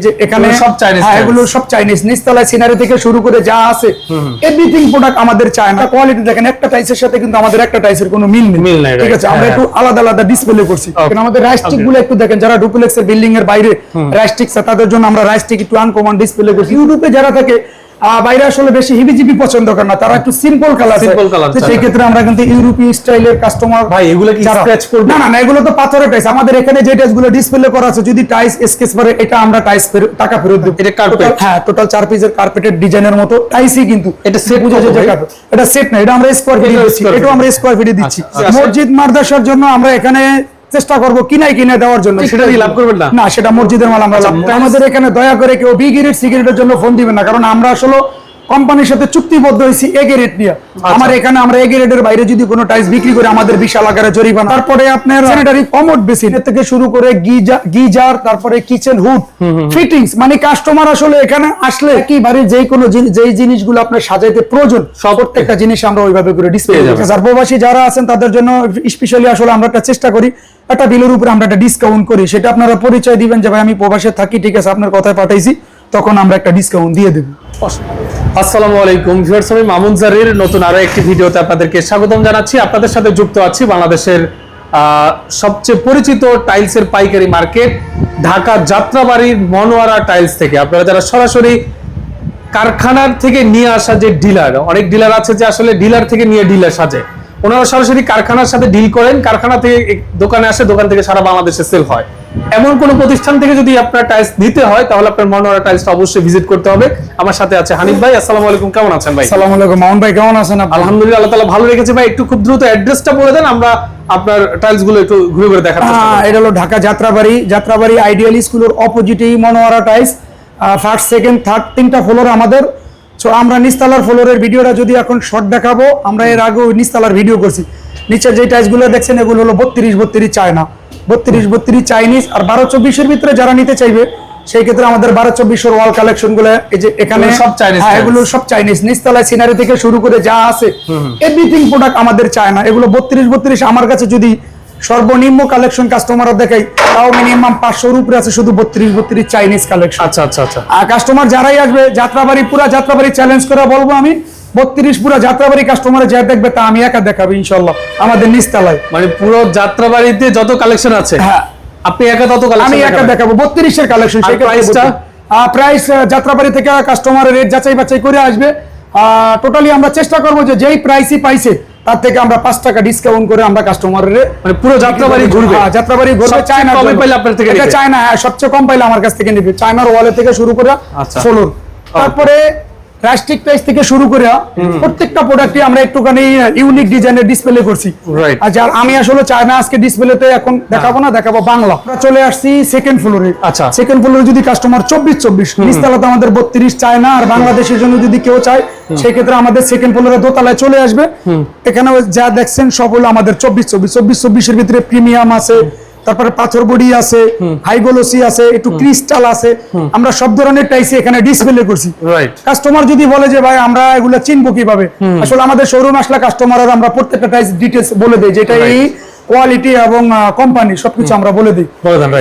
এই যে এখানে সব Chinese হ্যাঁ এগুলো সব চাইনিজ নিচতলায় সিনারি থেকে শুরু করে যা আছে এভরিথিং প্রোডাক্ট আমাদের চায়না কোয়ালিটি দেখেন একটা টাইসের সাথে কিন্তু আমাদের একটা টাইসের কোনো মিল নেই। মিল নাই, ঠিক আছে আমরা হ্যাঁ, একটু আলাদা আলাদা ডিসপ্লে করছি। আমাদের রাইস্টিকগুলো একটু দেখেন যারা ডুপ্লেক্সের বিল্ডিং এর বাইরে রাইস্টিক তাদের জন্য আমরা রাইস্টিক একটু আনকমন ডিসপ্লে করছি। ইউটিউবে যারা থাকে বাইরে আসলে বেশি হিবিজিবি পছন্দ করে না তারা একটু সিম্পল কালার colour চায়। সেই ক্ষেত্রে আমরা কিন্তু ইউরোপীয় স্টাইলের কাস্টমার ভাই, এগুলো কি করবে? না না এগুলো তো পাথরের টাইস আমাদের এখানে যে টাইসগুলো ডিসপ্লে করা আছে যদি টাইস স্কেচ করে এটা আমরা টাইস টাকা ফেরত দেব এটা? Total- হ্যাঁ টোটাল চার পিসের কার্পেটের ডিজাইনের মতো টাইসই কিন্তু এটা set বুঝা যায় এটা সেট না এটা আমরা স্কোয়ার ফিটে দিচ্ছি feet। আমরা স্কোয়ার ফিটে দিচ্ছি আচ্ছা। মসজিদ মাদ্রাসার জন্য আমরা এখানে চেষ্টা করব কিনাই কিনে দেওয়ার জন্য। সেটা লাভ করবেন না? না সেটা মসজিদের মাল আমরা লাভ আমাদের এখানে দয়া করে কেউ বিগিরিট সিগারেটের জন্য ফোন দিবেন না কারণ আমরা আসলে কোম্পানির সাথে চুক্তিবদ্ধ হয়েছি এ গ্রেড নিয়ে। আমার এখানে আমরা এ গ্রেডের বাইরে যদি কোনো টাইলস বিক্রি করে আমাদের বিশাল আকারে জরিমানা। তারপরে আপনার স্যানিটারি কমোড বেসিন এর থেকে শুরু করে গিজার গিজার তারপরে কিচেন হুড ফিটিংস মানে কাস্টমার আসলে এখানে আসলে কি বাড়ির যেই কোনো যেই জিনিসগুলো আপনার সাজাইতে প্রয়োজন সব প্রত্যেকটা জিনিস আমরা ওইভাবে করে ডিসপ্লে যাবেন। আর প্রবাসী যারা আছেন তাদের জন্য স্পেশালি আসলে আমরা একটা চেষ্টা করি একটা বিলের উপরে আমরা একটা ডিসকাউন্ট করি। সেটা আপনারা পরিচয় দিবেন যে ভাই আমি প্রবাসে থাকি ঠিক আছে আপনার কথায় পাঠাইছি। তখন আমরা একটা ডিসকাউন্ট দিয়ে দেবো। আসসালামু আলাইকুম ভিউয়ার্স, আমি মামুন জারির নতুন আরও একটি ভিডিওতে আপনাদেরকে স্বাগতম জানাচ্ছি। আপনাদের সাথে যুক্ত আছি বাংলাদেশের সবচেয়ে পরিচিত টাইলসের পাইকারি মার্কেট, ঢাকা যাত্রাবাড়ির মনোয়ারা টাইলস থেকে। আপনারা যারা সরাসরি কারখানার থেকে নিয়ে আসা যে ডিলার, অনেক ডিলার আছে যে আসলে ডিলার থেকে নিয়ে ডিলার সাজে। ওনারা সরাসরি কারখানার সাথে ডিল করেন, কারখানা থেকে দোকানে আসে, দোকান থেকে সারা বাংলাদেশে সেল হয়। এমন কোন প্রতিষ্ঠান থেকে যদি আপনার টাইলস নিতে হয় তাহলে আপনার মনোয়ারা টাইলসটা অবশ্যই ভিজিট করতে হবে। আমার সাথে আছে হানিফ ভাই আসসালামু আলাইকুম কেমন আছেন ভাই? সালাম আলাইকুম মামুন ভাই কেমন আছেন আপনি? আলহামদুলিল্লাহ আল্লাহ তাআলা ভালো রেখেছে ভাই। একটু খুব দ্রুত অ্যাড্রেসটা বলে দেন আমরা আপনার টাইলসগুলো একটু ঘুরে ঘুরে দেখার চেষ্টা হ্যাঁ, করব। এটা হলো ঢাকা যাত্রাবাড়ি। যাত্রাবাড়ি আইডিয়াল স্কুলের অপোজিটেই Monowara tiles first second third তিনটা ফ্লোর আমাদের। তো আমরা নিস্তালার ফ্লোরের ভিডিওটা যদি এখন শর্ট দেখাবো আমরা এর আগে নিস্তালার ভিডিও করছি। নিচের যে টাইসগুলো দেখছেন এগুলো হলো বত্রিশ বত্রিশ চায়না। বত্রিশ বত্রিশ চাইনিজ আর বারো চব্বিশের ভিতরে যারা নিতে চাইবে সেই ক্ষেত্রে আমাদের বারো চব্বিশের ওয়াল কালেকশনগুলো এই যে এখানে সব হ্যাঁ, এগুলো সব চাইনিজ নিচতলায় সিনারি থেকে শুরু করে যা আছে এভরিথিং প্রোডাক্ট আমাদের চায় না। এগুলো বত্রিশ বত্রিশ আমার কাছে যদি সর্বনিম্ন কালেকশন কাস্টমাররা দেখাই তাও মিনিমাম পাঁচশোর উপরে আছে শুধু বত্রিশ বত্রিশ চাইনিজ কালেকশন আচ্ছা আচ্ছা আচ্ছা। আর কাস্টমার যারাই আসবে যাত্রাবাড়ি পুরা যাত্রাবাড়ি চ্যালেঞ্জ করে বলব আমি বত্রিশ পুরা যাত্রাবাড়ি কাস্টমার যা দেখবে তা আমি একা দেখাবো ইনশাল্লাহ। আমাদের নিস্তালায়। মানে পুরো যাত্রাবাড়িতে যত কালেকশন আছে হ্যাঁ। আপনি একা তত কালেকশন আমি একা দেখাবো বত্রিশের কালেকশন? প্রাইস যাত্রাবাড়ি থেকে কাস্টমারের রেট যাচাই বাছাই করে আসবে। টোটালি আমরা চেষ্টা করব যে যেই প্রাইসই পাইছে তার থেকে আমরা পাঁচ টাকা ডিসকাউন্ট করে আমরা কাস্টমারের মানে পুরো যাত্রাবাড়ি ঘুরবে? হ্যাঁ, যাত্রাবাড়ি ঘুরবে চায়না কমে পাইলে আপনার থেকে এটা চায়না হ্যাঁ সবচেয়ে কম পাইলে আমার কাছ থেকে নিবে। চায়নার ওয়ালে থেকে শুরু করে আচ্ছা। ফ্লোর তারপরে রাষ্ট্রিক প্রাইস থেকে শুরু করে প্রত্যেকটা প্রোডাক্টই আমরা একটুখানি ইউনিক ডিজাইনের ডিসপ্লে করছি। আর যার আমি আসলে চায়না আজকে ডিসপ্লেতে এখন দেখাবো না দেখাবো বাংলা। আমরা চলে আসছি সেকেন্ড ফ্লোরে আচ্ছা। সেকেন্ড ফ্লোরে যদি কাস্টমার চব্বিশ চব্বিশ নিচতলাতে আমাদের বত্রিশ চায় না আর বাংলাদেশের জন্য যদি কেউ চায় সেক্ষেত্রে আমাদের সেকেন্ড ফ্লোরে দোতলায় চলে আসবে। এখানে যা দেখছেন সব হলো আমাদের চব্বিশ চব্বিশ চব্বিশ চব্বিশের ভিতরে প্রিমিয়াম আছে। তারপরে পাথর বডি আছে হাইগোলসি আছে একটু ক্রিস্টাল আছে। আমরা সব ধরনের টাইসি এখানে ডিসপ্লে করছি। কাস্টমার যদি বলে যে ভাই আমরা এগুলো চিনবো কীভাবে? আসলে আমাদের শোরুম আসলে কাস্টমার আমরা প্রত্যেকটা টাইস ডিটেলস বলে দেই যেটা এই কোয়ালিটি এবং কোম্পানি সবকিছু আমরা বলে দিই.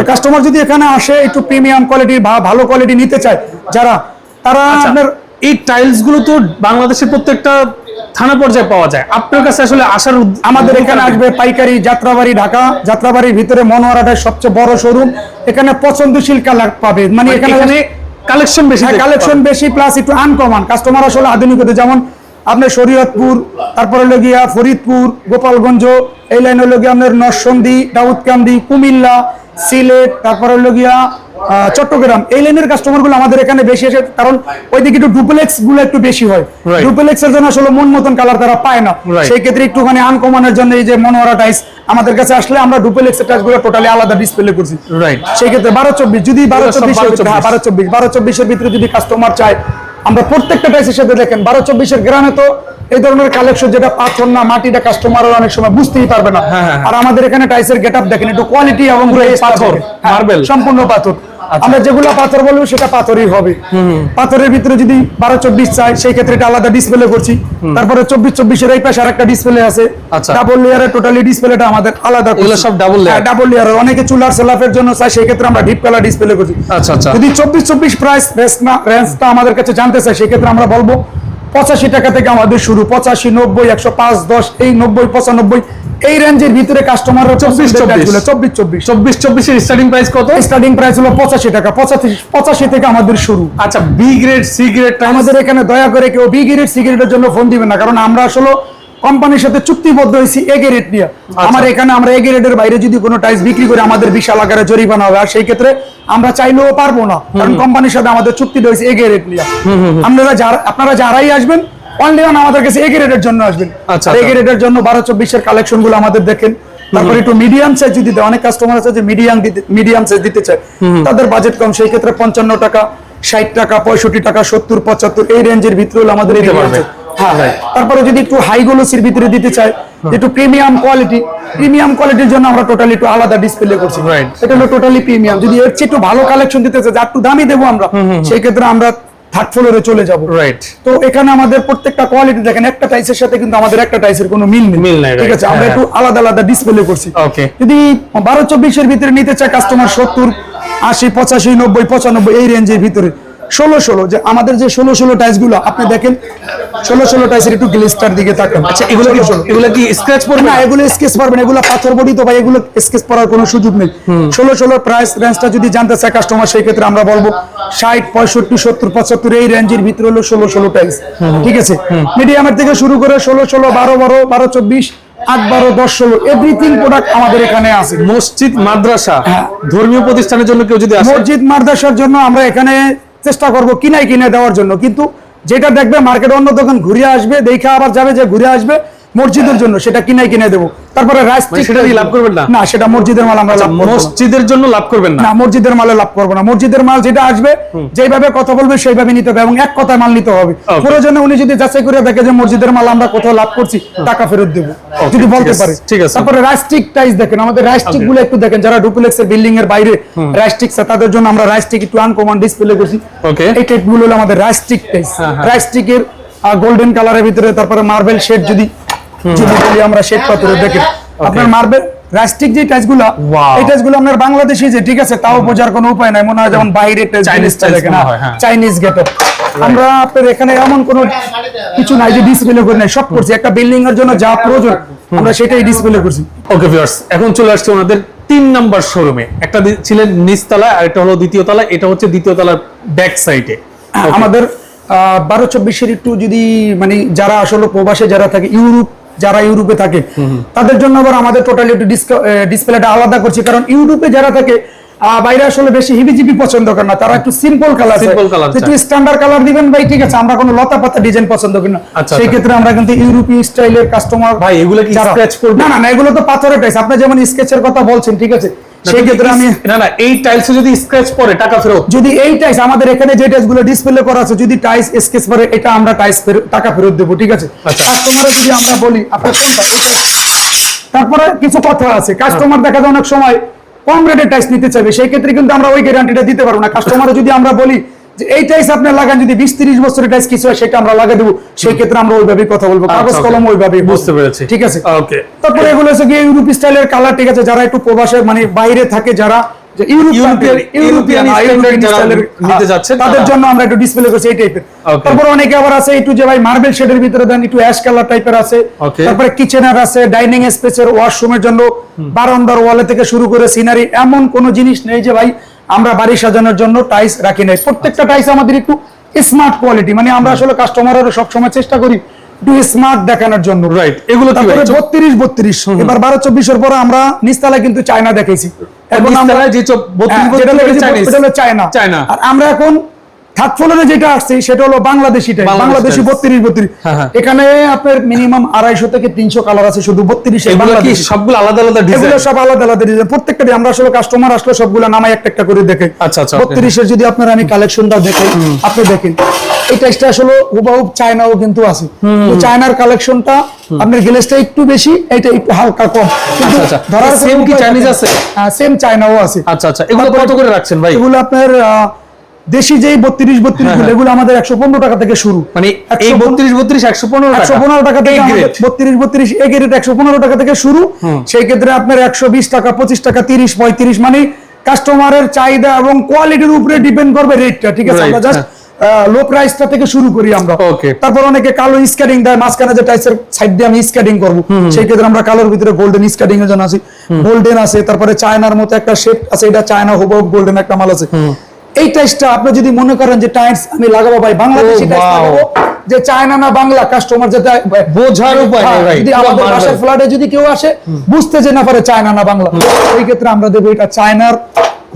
কাস্টমার যদি এখানে আসে একটু প্রিমিয়াম কোয়ালিটি বা ভালো কোয়ালিটি নিতে চায় যারা তারা আচ্ছা, আপনার এই টাইলসগুলো তো বাংলাদেশের প্রত্যেকটা থানা পর্যায়ে পাওয়া যায়। আপনার কাছে আসলে আসার আমাদের এখানে আসবে পাইকারি যাত্রাবাড়ি ঢাকা। যাত্রাবাড়ির ভিতরে মনোয়ারাটার সবচেয়ে বড় শোরুম এখানে পছন্দশীল কালার পাবে। মানে এখানে কালেকশন বেশি কালেকশন বেশি প্লাস একটু আনকমন কাস্টমার আসলে আধুনিক হতে যেমন আপনার শরীয়তপুর তারপরে হলো গিয়া ফরিদপুর গোপালগঞ্জ এই লাইন হলো গিয়া আপনার নরসন্দী দাউদকান্দি কুমিল্লা সিলেট তারপরে হলো গিয়া চট্টগ্রাম। এই লাইনের কাস্টমারগুলো আমাদের এখানে বেশি আসে কারণ ওইদিকে একটু ডুপ্লেক্সগুলো একটু বেশি হয়। ডুপ্লেক্স এর জন্য আসলে মন মতন কালার তারা পায় না। সেই ক্ষেত্রে একটুখানি আনকমনের জন্য এই যে মনোহরা টাইস আমাদের কাছে আসলে আমরা ডুপ্লেক্স এর টাইসগুলো টোটালি আলাদা ডিসপ্লে করছি। রাইট সেই ক্ষেত্রে বারো চব্বিশ যদি বারো সব চব্বিশ 12 হ্যাঁ বারো চব্বিশ বারো চব্বিশের ভিতরে যদি কাস্টমার চায় আমরা প্রত্যেকটা টাইসের সাথে দেখেন বারো চব্বিশের গ্রামে তো এই ধরনের কালেকশন যেটা পাথর না মাটিটা কাস্টমার অনেক সময় বুঝতেই পারবে না হ্যাঁ, হ্যাঁ। আর আমাদের এখানে টাইসের গেট আপ দেখেন একটু কোয়ালিটি এবং পাথর। হ্যাঁ। সম্পূর্ণ পাথর আমরা যেগুলো পাথর বলব সেটা পাথরই হবে। পাথরের ভিতরে যদি বারো চব্বিশ চাই সেই ক্ষেত্রে এটা আলাদা ডিসপ্লে করছি। তারপরে চব্বিশ চব্বিশের এই পাশে আরেকটা ডিসপ্লে আছে। আচ্ছা। ডাবল লেয়ারের টোটালি ডিসপ্লেটা আমাদের আলাদা সব double layer? ডাবল লেয়ার অনেকে চুলার সেলাফের জন্য চাই সেই ক্ষেত্রে আমরা ডিপ কালার ডিসপ্লে করছি। আচ্ছা আচ্ছা। যদি চব্বিশ চব্বিশ প্রাইস রেঞ্জটা আমাদের কাছে জানতে চাই সেক্ষেত্রে আমরা বলব পঁচাশি টাকা থেকে আমাদের শুরু। পঁচাশি নব্বই একশো পাঁচ দশ এই নব্বই পঁচানব্বই এই রেঞ্জের ভিতরে কাস্টমার চব্বিশ, চব্বিশ। চব্বিশ চব্বিশ। চব্বিশ চব্বিশের স্টার্টিং প্রাইস কত? স্টার্টিং প্রাইস হলো পঁচাশি টাকা পঁচাশি পঁচাশি থেকে আমাদের শুরু। আচ্ছা বি গ্রেড সি গ্রেড আমাদের এখানে দয়া করে কেউ বি গ্রেড জন্য ফোন দিবেন না কারণ আমরা আসলে কোম্পানির সাথে চুক্তিবদ্ধ হয়েছি এ গ্রেড নিয়ে। আমার এখানে আমরা এ গ্রেডের বাইরে যদি কোনো টাইস বিক্রি করে আমাদের বিশাল আকারে জরিমানা হবে আর সেই ক্ষেত্রে আমরা চাইলেও পারব না কারণ কোম্পানির সাথে আমাদের চুক্তি রয়েছে এ গ্রেড নিয়ে। আপনারা যারা আপনারা যারাই আসবেন অনলি অন আমাদের কাছে এ গ্রেডের জন্য আসবেন। আচ্ছা, এ আচ্ছা। গ্রেডের জন্য বারো চব্বিশের আমাদের দেখেন। তারপর একটু মিডিয়াম সাইজ যদি দেয় অনেক কাস্টমার আছে যে মিডিয়াম মিডিয়াম সাইজ দিতে চায়। তাদের বাজেট কম সেই ক্ষেত্রে পঞ্চান্ন টাকা ষাট টাকা পঁয়ষট্টি টাকা সত্তর পঁচাত্তর এই রেঞ্জের ভিতরে আমাদের পারবে। হ্যাঁ তারপরে যদি একটু হাই গ্লোসির ভিতরে দিতে চায় একটু প্রিমিয়াম কোয়ালিটি প্রিমিয়াম কোয়ালিটির জন্য আমরা টোটালি একটু আলাদা ডিসপ্লে করছি। এটা হলো টোটালি প্রিমিয়াম যদি এর চেয়ে একটু ভালো কালেকশন দিতে চাই যা একটু দামি দেবো আমরা সেই ক্ষেত্রে আমরা থার্ড ফ্লোরে চলে যাব। রাইট তো এখানে আমাদের প্রত্যেকটা কোয়ালিটি দেখেন একটা টাইসের সাথে কিন্তু আমাদের একটা টাইসের কোনো মিল নেই। মিল নাই, ঠিক আছে? আমরা হ্যাঁ। একটু আলাদা আলাদা ডিসপ্লে করছি। ওকে যদি বারো চব্বিশের ভিতরে নিতে চায় কাস্টমার সত্তর আশি পঁচাশি নব্বই পঁচানব্বই এই রেঞ্জের ভিতরে। ষোলো ষোলো যে আমাদের যে ষোলো ষোলো টাইসগুলো আপনি দেখেন ষোলো ষোলো টাইসের একটু গ্লিস্টার দিকে তাকান। আচ্ছা এগুলো কি 16 এগুলো কি স্ক্র্যাচ পড়বে? না এগুলো স্কেচ পারবেন এগুলো পাথর বডি তো ভাই এগুলো স্কেচ করার কোনো সুযোগ নেই। ষোলো ষোলো প্রাইস রেঞ্জটা যদি জানতে চায় কাস্টমার সেই ক্ষেত্রে আমরা বলব ষাট পঁয়ষট্টি সত্তর পঁচাত্তর এই রেঞ্জের ভিতরে হলো ষোলো ষোলো টাইস ঠিক আছে? মিডিয়ামের থেকে শুরু করে ষোলো ষোলো বারো বারো বারো চব্বিশ আট বারো দশ ষোলো এভরিথিং প্রোডাক্ট আমাদের এখানে আছে। মসজিদ মাদ্রাসা হ্যাঁ। ধর্মীয় প্রতিষ্ঠানের জন্য কেউ যদি মসজিদ মাদ্রাসার জন্য আমরা এখানে চেষ্টা করব কিনাই কিনে দেওয়ার জন্য। কিন্তু যেটা দেখবে মার্কেট অন্য দোকান ঘুরে আসবে, দেখে আবার যাবে যে ঘুরে আসবে মসজিদের জন্য সেটা কিনাই কিনে দেবো। তারপরে রাইস মানে সেটা লাভ করবেন না? না সেটা মসজিদের মাল আমরা না। মসজিদের জন্য লাভ করবেন না? মসজিদের মালে লাভ করব না। মসজিদের মাল যেটা আসবে যেভাবে কথা বলবে সেইভাবে নিতে হবে এবং এক কথায় মাল নিতে হবে। প্রয়োজনে উনি যদি যাচাই করে দেখে যে মসজিদের মাল আমরা কোথাও লাভ করছি টাকা ফেরত দেবো। যদি বলতে পারে। ঠিক আছে। তারপরে রাইস্টিক টাইস দেখেন। আমাদের রাইস্টিকগুলো একটু দেখেন। যারা ডুপ্লেক্সের বিল্ডিং এর বাইরে রাইস্টিক তাদের জন্য আমরা রাইস্টিক একটু আনকমন ডিসপ্লে করছি. এই টাইপগুলো হলো আমাদের রাইস্টিক টাইস হ্যাঁ, হ্যাঁ। রাইস্টিকের গোল্ডেন কালারের ভিতরে তারপরে মার্বেল শেড যদি যদি বলি আমরা দেখেন আপনার মার্বেল রাস্টিক যে টাইসগুলো Wow. এই টাইসগুলো আপনার বাংলাদেশি যে ঠিক আছে তাও বোঝার কোনো উপায় নাই। মনে হয় যেমন বাইরে হয়, হ্যাঁ। চাইনিজ গেটআপ আমরা আপনার এখানে এমন কোনো কিছু নাই যে ডিসপ্লে করে নাই সব করছি। একটা বিল্ডিং এর জন্য যা প্রয়োজন আমরা সেটাই ডিসপ্লে করছি। ওকে ভিউয়ার্স এখন চলে আসছে ওনাদের তিন নাম্বার শোরুমে একটা ছিলেন নিচতলায় আর একটা হলো দ্বিতীয় তলায়। এটা হচ্ছে দ্বিতীয় তলার ব্যাক সাইডে আমাদের বারো চব্বিশের একটু যদি মানে যারা আসলে প্রবাসে যারা থাকে ইউরোপ যারা ইউরোপে থাকে তাদের জন্য আবার আমাদের টোটালি একটু ডিসপ্লেটা আলাদা করছি। কারণ ইউরোপে যারা থাকে বাইরে আসলে বেশি হিবিজিবি পছন্দ করে না। তারা একটু সিম্পল কালার একটু স্ট্যান্ডার্ড কালার দিবেন ভাই ঠিক আছে আমরা কোনো লতা পাতা ডিজাইন পছন্দ করি না। আচ্ছা, সেই আচ্ছা। ক্ষেত্রে আমরা কিন্তু ইউরোপীয় স্টাইলের কাস্টমার ভাই, এগুলো কি স্ক্র্যাচ করবে? না না না এগুলো তো পাথরের টাইপ আপনি যেমন স্কেচের কথা বলছেন ঠিক আছে সেই ক্ষেত্রে আমি না না এই টাইলসে যদি স্ক্র্যাচ পড়ে টাকা ফেরত। যদি এই টাইস আমাদের এখানে যে টাইস ডিসপ্লে করা আছে যদি টাইস স্কেচ করে এটা আমরা টাইলস টাকা ফেরত দেবো ঠিক আছে? আচ্ছা। কাস্টমারে যদি আমরা বলি আপনার কোনটা? তারপরে কিছু কথা আছে। কাস্টমার দেখা যায় অনেক সময় কম রেটে টাইস নিতে চাইবে সেই ক্ষেত্রে কিন্তু আমরা ওই গ্যারান্টিটা দিতে পারব না। কাস্টমার যদি আমরা বলি যে এই টাইস আপনি লাগান যদি বিশ তিরিশ বছরের টাইস কিছু হয় সেটা আমরা লাগিয়ে দেবো। সেই ক্ষেত্রে আমরা ওইভাবেই কথা বলব কাগজ আচ্ছা, কলম ওইভাবে বুঝতে পেরেছি। ঠিক আছে? ওকে। তারপরে এগুলো হচ্ছে গিয়ে ইউরোপ স্টাইলের কালার ঠিক আছে? যারা একটু প্রবাসের মানে বাইরে থাকে যারা যে ইউরোপ ইউরোপিয়ান- ইউরোপিয়ান স্ট্যান্ডার্ড যারা নিতে যাচ্ছেন তাদের জন্য আমরা একটু ডিসপ্লে করছি এই টাইপের তারপর অনেকে আবার আছে একটু যে ভাই মার্বেল শেডের ভিতরে দেন একটু অ্যাশ কালার টাইপের আছে। তারপরে কিচেনের আছে ডাইনিং স্পেসের ওয়াশরুমের জন্য বারান্দার ওয়ালে থেকে শুরু করে সিনারি এমন কোন জিনিস নেই যে ভাই আমরা বাড়ি সাজানোর জন্য টাইস রাখি নাই। প্রত্যেকটা টাইস আমাদের একটু স্মার্ট কোয়ালিটি মানে আমরা আসলে কাস্টমারেরও সবসময় চেষ্টা করি একটু স্মার্ট দেখানোর জন্য। রাইট এগুলো তারপরে বত্রিশ বত্রিশ। এবার বারো চব্বিশের পরে আমরা নিস্তালায় কিন্তু চায়না দেখাইছি। এখন আমরা যে হ্যাঁ, দেখেছি, চায়না চায়না। আর আমরা এখন থার্ড ফ্লোরে যেটা আসছে সেটা হলো বাংলাদেশি বত্রিশ বত্রিশ। হ্যাঁ, হ্যাঁ। এখানে আপনার মিনিমাম আড়াইশো থেকে তিনশো কালার আছে শুধু বত্রিশ সবগুলো আলাদা আলাদা এগুলো সব আলাদা আলাদা ডিজাইন প্রত্যেকটা আমরা আসলে কাস্টমার আসলে সবগুলো নামাই একটা একটা করে দেখে। আচ্ছা, আচ্ছা, বত্রিশের যদি আপনার আমি কালেকশনটা আপনি দেখেন। এই আসলে হুবাহুব চায়নাও কিন্তু আছে। চায়নার কালেকশনটা আপনার গ্লেসটা একটু বেশি এটা একটু হালকা কম। আচ্ছা, আচ্ছা। কোনো Same কি না। আছে? হ্যাঁ সেম চায়নাও আছে। আচ্ছা আচ্ছা। এগুলো কত করে রাখছেন ভাই? এগুলো আপনার দেশি যেই বত্রিশ বত্রিশ হ্যাঁ, হ্যাঁ। এগুলো আমাদের একশো পনেরো টাকা থেকে শুরু। মানে এই বত্রিশ বত্রিশ একশো পনেরো একশো পনেরো টাকা থেকে বত্রিশ বত্রিশ এ গ্রেড একশো পনেরো টাকা থেকে শুরু। সেই ক্ষেত্রে আপনার একশো বিশ টাকা পঁচিশ টাকা তিরিশ পঁয়ত্রিশ মানে কাস্টমারের চাহিদা এবং কোয়ালিটির উপরে ডিপেন্ড করবে রেটটা ঠিক আছে? আমরা জাস্ট লো প্রাইসটা থেকে শুরু করি আমরা। তারপর অনেকে কালো স্কেটিং দেয় মাঝখানে যে টাইসের সাইড দিয়ে আমি স্কেটিং করব। সেই ক্ষেত্রে আমরা কালোর ভিতরে গোল্ডেন স্কেটিং এর জন্য আছি। গোল্ডেন আছে তারপরে চায়নার মতো একটা শেপ আছে এটা চায়না হুবহু গোল্ডেন একটা মাল আছে। এই টাইসটা আপনি যদি মনে করেন যে টাইস আমি লাগাবো ভাই বাংলাদেশি টাইস লাগাবো যে চায়না না বাংলা কাস্টমার যেটা বোঝার উপায় নেই হ্যাঁ, ভাই। যদি আমাদের বাসার ফ্ল্যাটে যদি কেউ আসে বুঝতে যে না পারে চায়না না বাংলা। ওই ক্ষেত্রে আমরা দেবো এটা চায়নার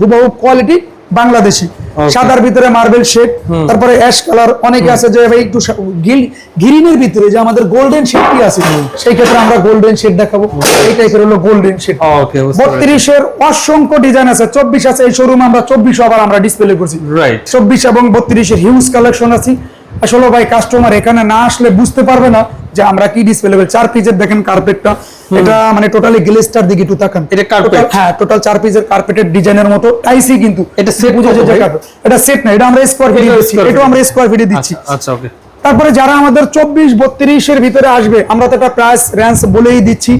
হুবহু কোয়ালিটি বাংলাদেশি। সাদার ভিতরে মার্বেল শেড তারপরে অ্যাশ কালার অনেকে আছে যে ভাই একটু গ্রিনের ভিতরে যে আমাদের গোল্ডেন শেডটি আছে সেই ক্ষেত্রে আমরা গোল্ডেন শেড দেখাবো। এই টাইপের হলো গোল্ডেন শেড ওকে বুঝতে পেরেছি। বত্রিশের অসংখ্য ডিজাইন আছে চব্বিশ আছে এই শোরুম আমরা চব্বিশ আবার আমরা ডিসপ্লে করছি। রাইট চব্বিশ এবং বত্রিশের হিউজ কালেকশন আছে। আসলে ভাই কাস্টমার এখানে না আসলে বুঝতে পারবে না যে আমরা কি ডিসপ্লে চার পিসের দেখেন কার্পেটটা এটা মানে টোটালি গ্লেস্টার দিকে টু থাকেন এটা কার্পেট হ্যাঁ টোটাল চার পিসের কার্পেটের ডিজাইনের মতো। টাইসি কিন্তু। এটা সেট বুঝা যায় যে? এটা সেট না এটা আমরা স্কোয়ার ফিটে এটা দিচ্ছি। এটা আমরা স্কোয়ার ফিটে দিচ্ছি। আচ্ছা আচ্ছা ওকে তারপরে যারা আমাদের চব্বিশ বত্রিশের ভিতরে আসবে আমরা তো একটা প্রাইস রেঞ্জ বলেই দিচ্ছি।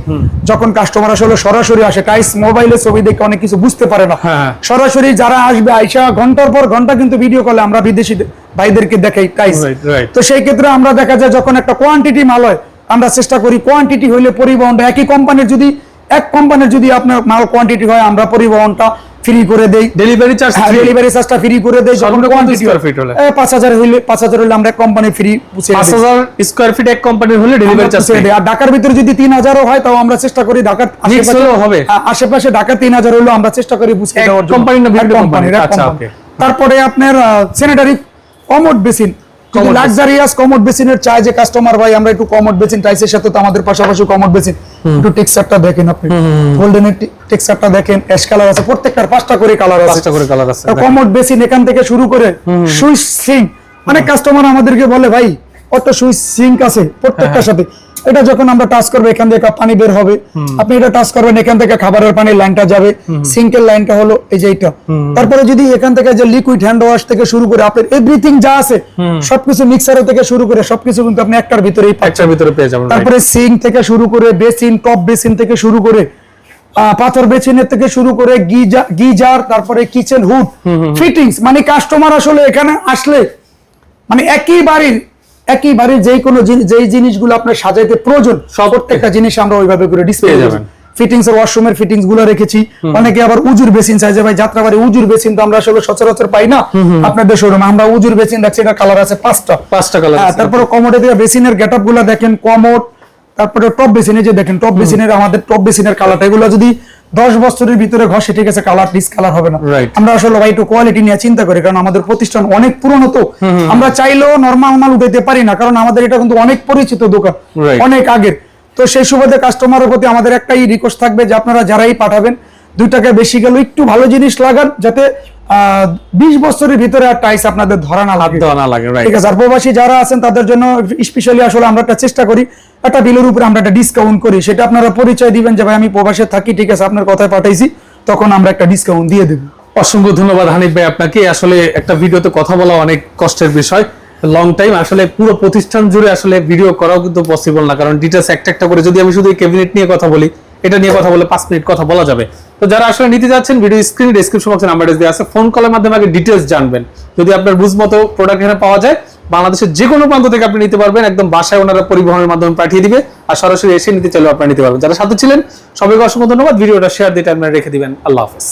যখন কাস্টমার আসলে সরাসরি আসে টাইস মোবাইলে ছবি দেখে অনেক কিছু বুঝতে পারে না। হ্যাঁ। সরাসরি যারা আসবে আইসা ঘণ্টার পর ঘণ্টা কিন্তু ভিডিও কলে আমরা বিদেশি ভাইদেরকে দেখাই টাইস. তো সেই ক্ষেত্রে আমরা দেখা যায় যখন একটা কোয়ান্টিটি মাল হয় আমরা চেষ্টা করি কোয়ান্টিটি হইলে পরিবহনটা। একই কোম্পানির যদি এক কোম্পানির যদি আপনার মাল কোয়ান্টিটি হয় আমরা পরিবহনটা ফ্রি করে দেই ডেলিভারি চার্জ ডেলিভারি চার্জটা ফ্রি করে দেই কোয়ান্টিটি square feet হলে? পাঁচ হাজার হইলে পাঁচ হাজার হইলে আমরা কোম্পানি ফ্রি পাঁচ হাজার স্কোয়ার ফিট এক কোম্পানির হলে ডেলিভারি চার্জ আর ঢাকার ভিতরে যদি তিন হাজারও হয় তাও আমরা চেষ্টা করি ঢাকার আশেপাশে- হবে? হ্যাঁ, আশেপাশে ঢাকা তিন হাজার হলেও আমরা চেষ্টা করি এক দেওয়ার জন্য। company না company, এক আচ্ছা, okay. তারপরে আপনার sanitary commode basin Basin। Luxurious commode বেসিনের চাই যে কাস্টমার ভাই আমরা একটু কমোড বেসিন টাইসের সাথে তো আমাদের পাশাপাশি কমোড বেসিন। একটু টেক্সচারটা দেখেন আপনি। গোল্ডেনের টেক্সচারটা দেখেন অ্যাশ কালার আছে প্রত্যেকটার পাঁচটা করে কালার আছে। পাঁচটা করে কালার আছে কমোড বেসিন এখান থেকে শুরু করে সুইচ সিঙ্ক। অনেক কাস্টমার আমাদেরকে বলে ভাই কত সুইচ সিঙ্ক আছে হ্যাঁ, প্রত্যেকটার সাথে। এটা যখন আমরা টাচ করব এখান থেকে পানি বের হবে। আপনি এটা টাচ করবেন এখান থেকে খাবারের পানির লাইনটা যাবে। সিঙ্কের লাইনটা হলো এই যে এটা তারপরে যদি এখান থেকে যে লিকুইড হ্যান্ড ওয়াশ থেকে শুরু করে আপনার এভরিথিং যা আছে সবকিছু মিক্সারের থেকে শুরু করে সবকিছু কিন্তু আপনি একটার ভিতরেই একটার ভিতরে পেয়ে যাবেন তারপরে সিঙ্ক থেকে শুরু করে বেসিন টপ বেসিন থেকে শুরু করে আহ, পাথর বেসিনের থেকে শুরু করে গিজা- গিজার তারপরে কিচেন হুড ফিটিংস মানে কাস্টমার আসলে এখানে আসলে মানে একই বাড়ির একই বাড়ির যেই কোনো যেই জিনিসগুলো আপনার সাজাইতে প্রয়োজন সব প্রত্যেকটা জিনিস আমরা ওইভাবে করে ডিসপ্লে যাবেন। ফিটিংস এর ওয়াশরুমের ফিটিংসগুলো রেখেছি। অনেকে আবার উজুর বেসিন চাইছে ভাই যাত্রাবাড়ি উজুর বেসিন তো আমরা আসলে সচরাচর পাই না। আপনাদের শোরুমে আমরা উজুর বেসিন রাখছি এটা কালার আছে পাঁচটা। পাঁচটা কালার হ্যাঁ, তারপরে কমোডে দিয়ে বেসিনের গেটআপগুলো দেখেন কমোড তারপরে টপ বেসিনে যে দেখেন টপ বেসিনের আমাদের টপ বেসিনের কালারটা এগুলো যদি দশ বছরের ভিতরে ঘষে ঠিক আছে কালার ডিস কালার হবে না। আমরা আসলে ভাই একটু কোয়ালিটি নিয়ে চিন্তা করি কারণ আমাদের প্রতিষ্ঠান অনেক পুরনো তো। আমরা চাইলেও নর্মাল মাল উঠাইতে পারি না কারণ আমাদের এটা কিন্তু অনেক পরিচিত দোকান অনেক আগের। তো সেই সুবাদে কাস্টমারের প্রতি আমাদের একটাই রিকোয়েস্ট থাকবে যে আপনারা যারাই পাঠাবেন দুই টাকা বেশি গেল একটু ভালো জিনিস লাগান যাতে বিশ বছরের ভিতরে আর টাইস আপনাদের ধরা না লাগে। লাগে ঠিক আছে আর প্রবাসী যারা আছেন তাদের জন্য স্পেশালি আসলে আমরা একটা চেষ্টা করি একটা বিলের উপরে আমরা একটা ডিসকাউন্ট করি। সেটা আপনারা পরিচয় দিবেন যে ভাই আমি প্রবাসে থাকি ঠিক আছে আপনার কথায় পাঠাইছি। তখন আমরা একটা ডিসকাউন্ট দিয়ে দেবো। অসংখ্য ধন্যবাদ হানিফ ভাই আপনাকে। আসলে একটা ভিডিওতে কথা বলা অনেক কষ্টের বিষয়। লং টাইম আসলে পুরো প্রতিষ্ঠান জুড়ে আসলে ভিডিও করাও কিন্তু পসিবল না। কারণ ডিটেলস একটা একটা করে যদি আমি শুধু ক্যাবিনেট নিয়ে কথা বলি এটা নিয়ে কথা বলে পাঁচ মিনিট কথা বলা যাবে। তো যারা আসলে নিতে যাচ্ছেন ভিডিও স্ক্রিন ডিসক্রিপশন বক্সে নাম্বার দেওয়া আছে। ফোন কলের মাধ্যমে আগে ডিটেলস জানবেন। যদি আপনার বুঝ মতো প্রোডাক্ট এখানে পাওয়া যায়, বাংলাদেশের যে কোনো প্রান্ত থেকে আপনি নিতে পারবেন। একদম বাসায় ওনারা পরিবহনের মাধ্যমে পাঠিয়ে দিবে আর সরাসরি এসে নিতে চাইলেও আপনারা নিতে পারবেন। যারা সাথে ছিলেন, সবাইকে অসংখ্য ধন্যবাদ। ভিডিওটা শেয়ার দিতে আপনারা রেখে দিবেন। আল্লাহ হাফেজ।